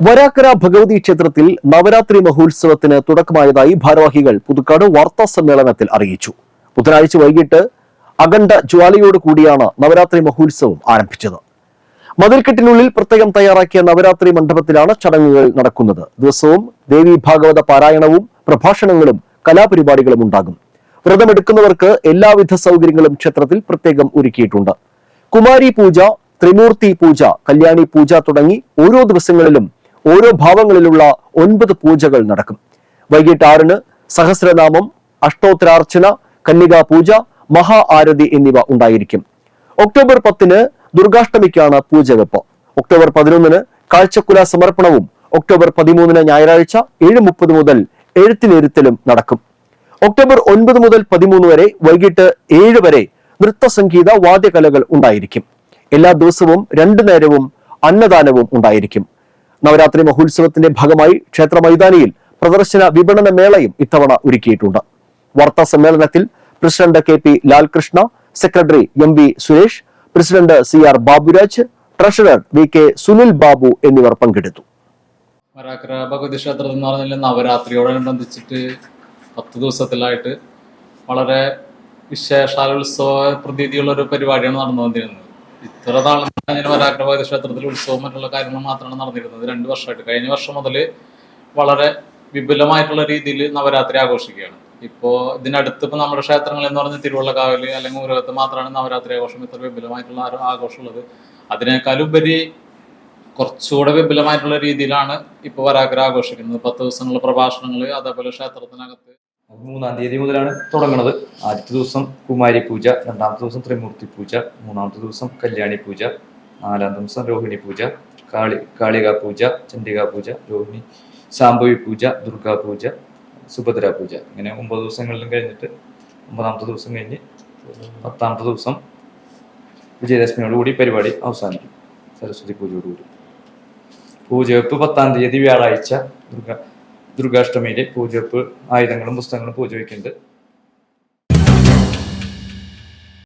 വരാക്കര ഭഗവതി ക്ഷേത്രത്തിൽ നവരാത്രി മഹോത്സവത്തിന് തുടക്കമായതായി ഭാരവാഹികൾ പുതുക്കാട് വാർത്താ സമ്മേളനത്തിൽ അറിയിച്ചു. ബുധനാഴ്ച വൈകിട്ട് അഖണ്ഡ ജ്വാലയോട് കൂടിയാണ് നവരാത്രി മഹോത്സവം ആരംഭിച്ചത്. മതിൽക്കെട്ടിനുള്ളിൽ പ്രത്യേകം തയ്യാറാക്കിയ നവരാത്രി മണ്ഡപത്തിലാണ് ചടങ്ങുകൾ നടക്കുന്നത്. ദിവസവും ദേവി ഭാഗവത പാരായണവും പ്രഭാഷണങ്ങളും കലാപരിപാടികളും ഉണ്ടാകും. വ്രതമെടുക്കുന്നവർക്ക് എല്ലാവിധ സൗകര്യങ്ങളും ക്ഷേത്രത്തിൽ പ്രത്യേകം ഒരുക്കിയിട്ടുണ്ട്. കുമാരി പൂജ ത്രിമൂർത്തി പൂജ കല്യാണി പൂജ തുടങ്ങി ഓരോ ദിവസങ്ങളിലും ഓരോ ഭാവങ്ങളിലുള്ള ഒൻപത് പൂജകൾ നടക്കും. വൈകിട്ട് ആറിന് സഹസ്രനാമം അഷ്ടോത്തരാർച്ചന കന്യകാ പൂജ മഹാ ആരതി എന്നിവ ഉണ്ടായിരിക്കും. ഒക്ടോബർ പത്തിന് ദുർഗാഷ്ടമിക്കാണ് പൂജ പൂജവെപ്പ്. ഒക്ടോബർ പതിനൊന്നിന് കാഴ്ചക്കുല സമർപ്പണവും ഒക്ടോബർ പതിമൂന്നിന് ഞായറാഴ്ച ഏഴ് മുപ്പത് മുതൽ എഴുത്തിനിരുത്തലും നടക്കും. ഒക്ടോബർ ഒൻപത് മുതൽ പതിമൂന്ന് വരെ വൈകിട്ട് ഏഴ് വരെ നൃത്തസംഗീത വാദ്യകലകൾ ഉണ്ടായിരിക്കും. എല്ലാ ദിവസവും രണ്ടു നേരവും അന്നദാനവും ഉണ്ടായിരിക്കും. നവരാത്രി മഹോത്സവത്തിന്റെ ഭാഗമായി ക്ഷേത്ര മൈതാനിയിൽ പ്രദർശന വിപണന മേളയും ഇത്തവണ ഒരുക്കിയിട്ടുണ്ട്. വാർത്താ സമ്മേളനത്തിൽ president K P Lalkrishna secretary M V Suresh president C R Baburaj treasurer V K Sunil Babu എന്നിവർ പങ്കെടുത്തു. മരാക്കര ഭഗവതി ക്ഷേത്രത്തിൽ നവരാത്രിയോടനുബന്ധിച്ചിട്ട് പത്ത് ദിവസത്തിലായിട്ട് വളരെ വിശേഷാൽ ഉത്സവ പ്രതീതിയുള്ള ഒരു പരിപാടിയാണ് നടന്നുകൊണ്ടിരുന്നത്. ഇത്ര നാളും മരാക്കര ഭഗവതി ക്ഷേത്രത്തിൽ ഉത്സവം മറ്റുള്ള കാര്യങ്ങൾ മാത്രമാണ് നടന്നിരുന്നത്. രണ്ട് വർഷമായിട്ട്. കഴിഞ്ഞ വർഷം മുതൽ വളരെ വിപുലമായിട്ടുള്ള രീതിയിൽ നവരാത്രി ആഘോഷിക്കുകയാണ്. ഇപ്പോൾ ഇതിനടുത്ത് ഇപ്പോൾ നമ്മുടെ ക്ഷേത്രങ്ങൾ എന്ന് പറഞ്ഞാൽ തിരുവള്ളക്കാവിൽ അല്ലെങ്കിൽ ഊരകത്ത് മാത്രമാണ് നവരാത്രി ആഘോഷം ഇത്ര വിപുലമായിട്ടുള്ള ആഘോഷമുള്ളത്. അതിനേക്കാളുപരി കുറച്ചുകൂടെ വിപുലമായിട്ടുള്ള രീതിയിലാണ് ഇപ്പോൾ വരാക്കര ആഘോഷിക്കുന്നത്. പത്ത് ദിവസങ്ങളുള്ള പ്രഭാഷണങ്ങൾ അതേപോലെ ക്ഷേത്രത്തിനകത്ത് മൂന്നാം തീയതി മുതലാണ് തുടങ്ങുന്നത് ആദ്യത്തെ ദിവസം കുമാരി പൂജ രണ്ടാമത്തെ ദിവസം ത്രിമൂർത്തി പൂജ മൂന്നാമത്തെ ദിവസം കല്യാണി പൂജ നാലാം ദിവസം രോഹിണി പൂജ കാളി കാളിക പൂജ ചണ്ഡിക പൂജ രോഹിണി സാംഭവി പൂജ ദുർഗാ പൂജ സുഭദ്ര പൂജ. ഇങ്ങനെ ഒമ്പത് ദിവസങ്ങളിലും കഴിഞ്ഞിട്ട് ഒമ്പതാമത്തെ ദിവസം കഴിഞ്ഞ് പത്താമത്തെ ദിവസം വിജയദശമിയോടുകൂടി പരിപാടി അവസാനിക്കും സരസ്വതി പൂജയോടുകൂടി പൂജവെപ്പ് പത്താം തീയതി വ്യാഴാഴ്ച ദുർഗ ദുർഗാഷ്ടമിയിലെ പൂജവെപ്പ് ആയുധങ്ങളും പുസ്തകങ്ങളും പൂജ വയ്ക്കുന്നുണ്ട്.